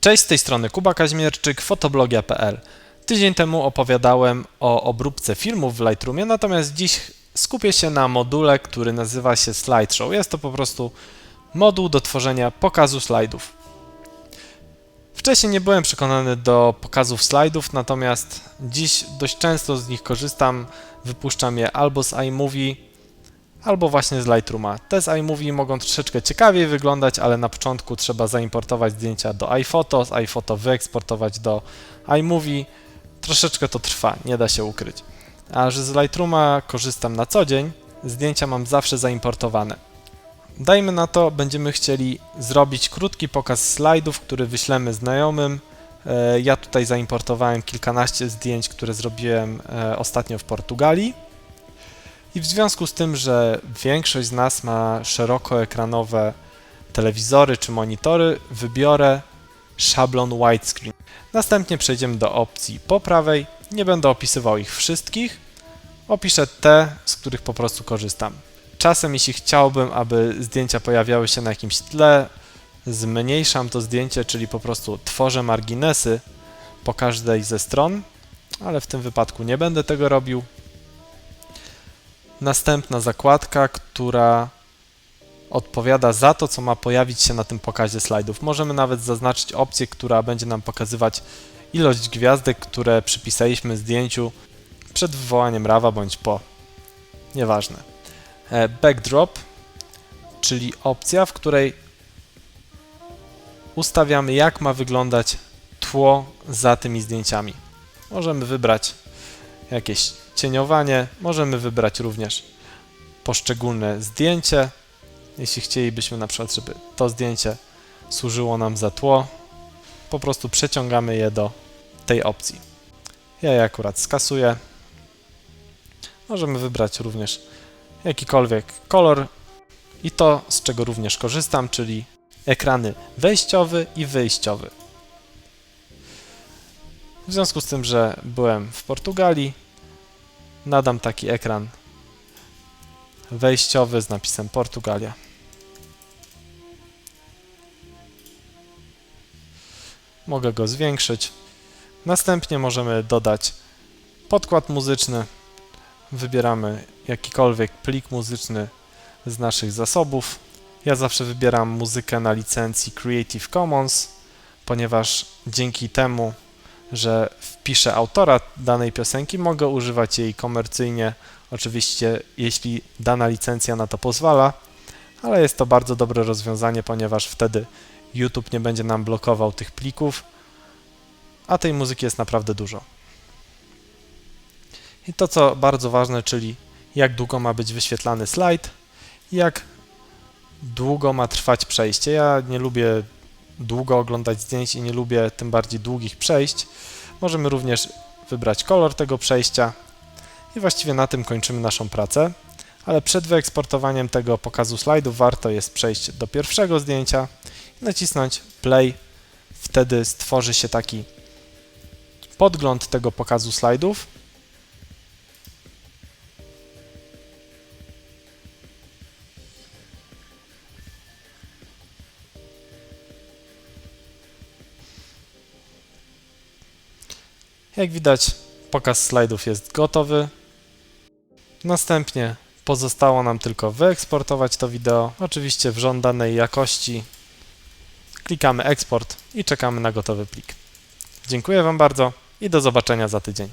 Cześć, z tej strony Kuba Kaźmierczyk, fotoblogia.pl. Tydzień temu opowiadałem o obróbce filmów w Lightroomie, natomiast dziś skupię się na module, który nazywa się Slideshow. Jest to po prostu moduł do tworzenia pokazu slajdów. Wcześniej nie byłem przekonany do pokazów slajdów, natomiast dziś dość często z nich korzystam. Wypuszczam je albo z iMovie, albo właśnie z Lightrooma. Te z iMovie mogą troszeczkę ciekawiej wyglądać, ale na początku trzeba zaimportować zdjęcia do iPhoto, z iPhoto wyeksportować do iMovie. Troszeczkę to trwa, nie da się ukryć. A że z Lightrooma korzystam na co dzień, zdjęcia mam zawsze zaimportowane. Dajmy na to, będziemy chcieli zrobić krótki pokaz slajdów, który wyślemy znajomym. E, Ja tutaj zaimportowałem kilkanaście zdjęć, które zrobiłem e, ostatnio w Portugalii. I w związku z tym, że większość z nas ma szerokoekranowe telewizory czy monitory, wybiorę szablon widescreen. Następnie przejdziemy do opcji po prawej. Nie będę opisywał ich wszystkich. Opiszę te, z których po prostu korzystam. Czasem, jeśli chciałbym, aby zdjęcia pojawiały się na jakimś tle, zmniejszam to zdjęcie, czyli po prostu tworzę marginesy po każdej ze stron, ale w tym wypadku nie będę tego robił następna zakładka, która odpowiada za to, co ma pojawić się na tym pokazie slajdów. Możemy nawet zaznaczyć opcję, która będzie nam pokazywać ilość gwiazdek, które przypisaliśmy zdjęciu przed wywołaniem rawa bądź po. Nieważne. E, Backdrop, czyli opcja, w której ustawiamy, jak ma wyglądać tło za tymi zdjęciami. Możemy wybrać jakieś cieniowanie. Możemy wybrać również poszczególne zdjęcie. Jeśli chcielibyśmy na przykład, żeby to zdjęcie służyło nam za tło, po prostu przeciągamy je do tej opcji. Ja je akurat skasuję. Możemy wybrać również jakikolwiek kolor i to, z czego również korzystam, czyli ekrany wejściowy i wyjściowy. W związku z tym, że byłem w Portugalii, nadam taki ekran wejściowy z napisem Portugalia. Mogę go zwiększyć. Następnie możemy dodać podkład muzyczny. Wybieramy jakikolwiek plik muzyczny z naszych zasobów. Ja zawsze wybieram muzykę na licencji Creative Commons, ponieważ dzięki temu że wpiszę autora danej piosenki, mogę używać jej komercyjnie, oczywiście jeśli dana licencja na to pozwala, ale jest to bardzo dobre rozwiązanie, ponieważ wtedy YouTube nie będzie nam blokował tych plików, a tej muzyki jest naprawdę dużo. I to co bardzo ważne, czyli jak długo ma być wyświetlany slajd, jak długo ma trwać przejście. Ja nie lubię długo oglądać zdjęć i nie lubię tym bardziej długich przejść. Możemy również wybrać kolor tego przejścia i właściwie na tym kończymy naszą pracę. Ale przed wyeksportowaniem tego pokazu slajdów warto jest przejść do pierwszego zdjęcia i nacisnąć play. Wtedy stworzy się taki podgląd tego pokazu slajdów. Jak widać, pokaz slajdów jest gotowy. Następnie pozostało nam tylko wyeksportować to wideo, oczywiście w żądanej jakości. Klikamy eksport i czekamy na gotowy plik. Dziękuję Wam bardzo i do zobaczenia za tydzień.